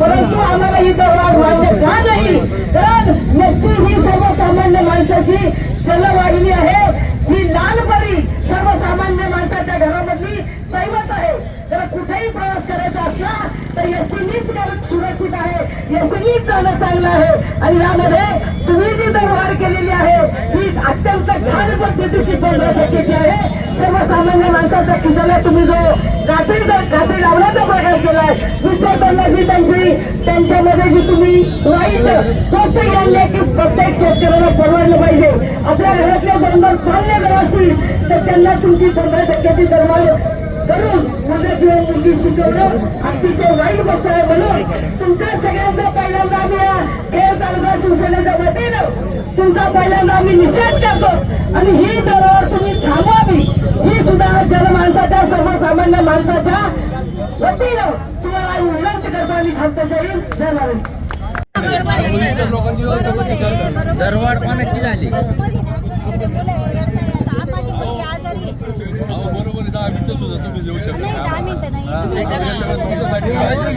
परंतु आम्हाला ही दरवाढ मान्य का नाही? कारण नक्की ही सर्वसामान्य माणसाची जलवाहिनी आहे. ही लाल परी सर्वसामान्य माणसाच्या घरामधली दैवत आहे. जर कुठेही प्रवास करायचा असला तर एसटीनीच सुरक्षित आहे. एसटीनीच जाणं चांगलं आहे. आणि यामध्ये तुम्ही जी दरवाढ केलेली आहे. परिस्थितीची पद्धतीची पंधरा आहे सर्वसामान्य माणसाच्या खिशाला तुम्ही जो गाठी गाठी लावण्याचा प्रकार केलाय दुसऱ्या तोंडाची त्यांची त्यांच्यामध्ये जी तुम्ही वाईट गोष्ट आणली की प्रत्येक शेतकऱ्याला परवडलं पाहिजे. आपल्या घरातले दोन चालले जर असतील तर त्यांना तुमची पंधरा टक्क्याची दरवाढ करून मुलं किंवा मुलगी शिकवणं अतिशय वाईट गोष्ट आहे म्हणून तुमच्या सगळ्यांचा पहिल्यांदा आम्ही या खेळ तालुका शिवसेनेच्या वतीनं तुमचा पहिल्यांदा आम्ही निषेध करतो. आणि ही दरवाढ तुम्ही थांबवावी. ही सुद्धा जनमानसाच्या सर्वसामान्य माणसाच्या वतीनं तुम्हाला विनंती करतो. आणि थांबतो. जाईल जय दरवाढ कोणाची झाली? सुद्धा तुम्ही देऊ शकता. नाही दहा मिनिटं नाही. तुम्ही तुमच्यासाठी आहे.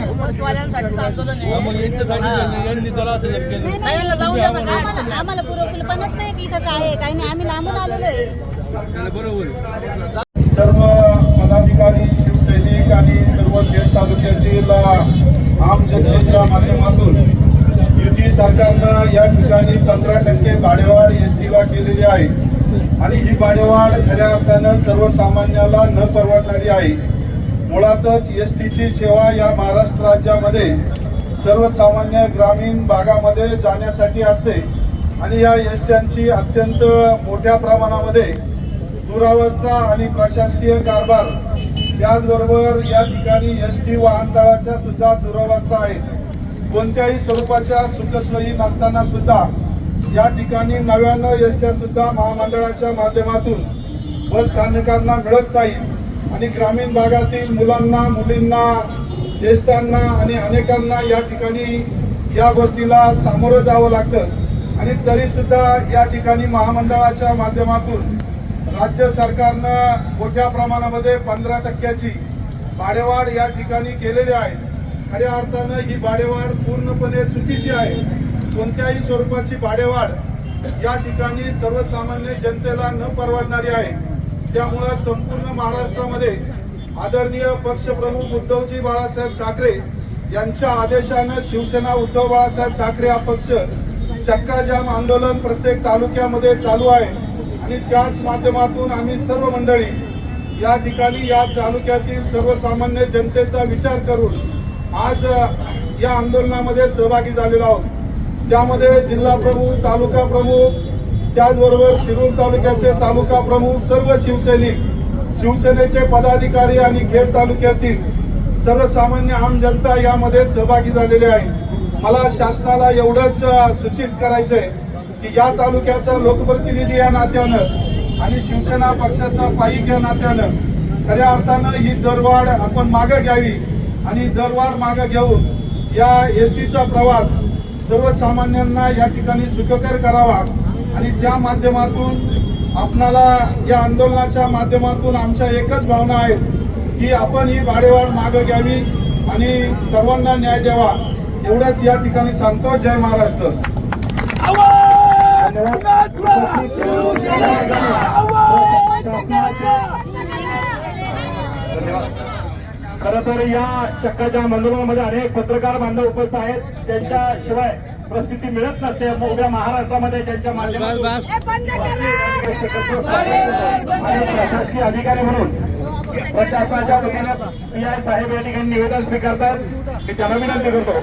हा, मग यांच्यासाठी त्यांनी- यांनी जरा असं हे केलं. नाही, नाही, आम्हाला आम्हाला पूर्वकल्पनाच नाही की इथं काय आहे काय नाही. आम्ही लांबून आलेलो आहे. त्याला बरोबर. सर्व पदाधिकारी शिवसैनिक आणि सर्व खेड तालुक्यातील आम जनतेच्या माध्यमातून युती सरकारनं या ठिकाणी पंधरा टक्के भाडेवाढ एस टीला केलेली आहे. आणि ही भाडेवाढ खऱ्या अर्थानं सर्वसामान्याला न परवडणारी आहे. मुळातच एस टीची सेवा या महाराष्ट्र राज्यामध्ये सर्वसामान्य ग्रामीण भागामध्ये जाण्यासाठी असते. आणि या एस ट्यांची अत्यंत मोठ्या प्रमाणामध्ये दुरावस्था आणि प्रशासकीय कारभार त्याचबरोबर या ठिकाणी एस टी वाहनतळाच्या सुद्धा दुरावस्था आहे कोणत्याही स्वरूपाच्या सुखसोयी नसताना सुद्धा या ठिकाणी नव्यानं एस सुद्धा महामंडळाच्या माध्यमातून बस स्थानकांना मिळत नाही. आणि ग्रामीण भागातील मुलांना मुलींना ज्येष्ठांना आणि अनेकांना या ठिकाणी या गोष्टीला सामोरं जावं लागतं. आणि तरीसुद्धा या ठिकाणी महामंडळाच्या माध्यमातून राज्य सरकारनं मोठ्या प्रमाणामध्ये पंधरा टक्क्याची भाडेवाढ या ठिकाणी केलेली आहे. खऱ्या अर्थानं ही भाडेवाढ पूर्णपणे चुकीची आहे. कोणत्याही स्वरूपाची भाडेवाढ या ठिकाणी सर्वसामान्य जनतेला न परवडणारी आहे. त्यामुळं संपूर्ण महाराष्ट्रामध्ये आदरणीय पक्षप्रमुख उद्धवजी बाळासाहेब ठाकरे यांच्या आदेशानं शिवसेना उद्धव बाळासाहेब ठाकरे हा पक्ष चक्काजाम आंदोलन प्रत्येक तालुक्यामध्ये चालू आहे. आणि त्याच माध्यमातून आम्ही सर्व मंडळी या ठिकाणी या तालुक्यातील सर्वसामान्य जनतेचा विचार करून आज या आंदोलनामध्ये सहभागी झालेलो आहोत. त्यामध्ये जिल्हा प्रमुख तालुका प्रमुख त्याचबरोबर शिरूर तालुक्याचे तालुका प्रमुख सर्व शिवसैनिक शिवसेनेचे पदाधिकारी आणि खेड तालुक्यातील सर्वसामान्य आम जनता यामध्ये सहभागी झालेले आहे. मला शासनाला एवढंच सूचित सूचित करायचंय की या तालुक्याचा लोकप्रतिनिधी या नात्यानं आणि शिवसेना पक्षाचा पाईक या नात्यानं खऱ्या अर्थानं ही दरवाढ आपण मागं घ्यावी आणि दरवाढ मागं घेऊन या एस टीचा प्रवास सर्वसामान्यांना या ठिकाणी सुखकर करावा आणि त्या माध्यमातून आपणाला या आंदोलनाच्या माध्यमातून आमच्या एकच भावना आहेत की आपण ही भाडेवाढ मागं घ्यावी आणि सर्वांना न्याय द्यावा एवढंच या ठिकाणी सांगतो. जय महाराष्ट्र. खरं तर या शक्काच्या आंदोलनामध्ये अनेक पत्रकार बांधव उपस्थित आहेत. त्यांच्याशिवाय प्रसिद्धी मिळत नसते. उभ्या महाराष्ट्रामध्ये त्यांच्या प्रशासकीय अधिकारी म्हणून प्रशासनाच्या वतीने पी आय साहेब या ठिकाणी निवेदन स्वीकारतात. मी त्यांना विनंती करतो.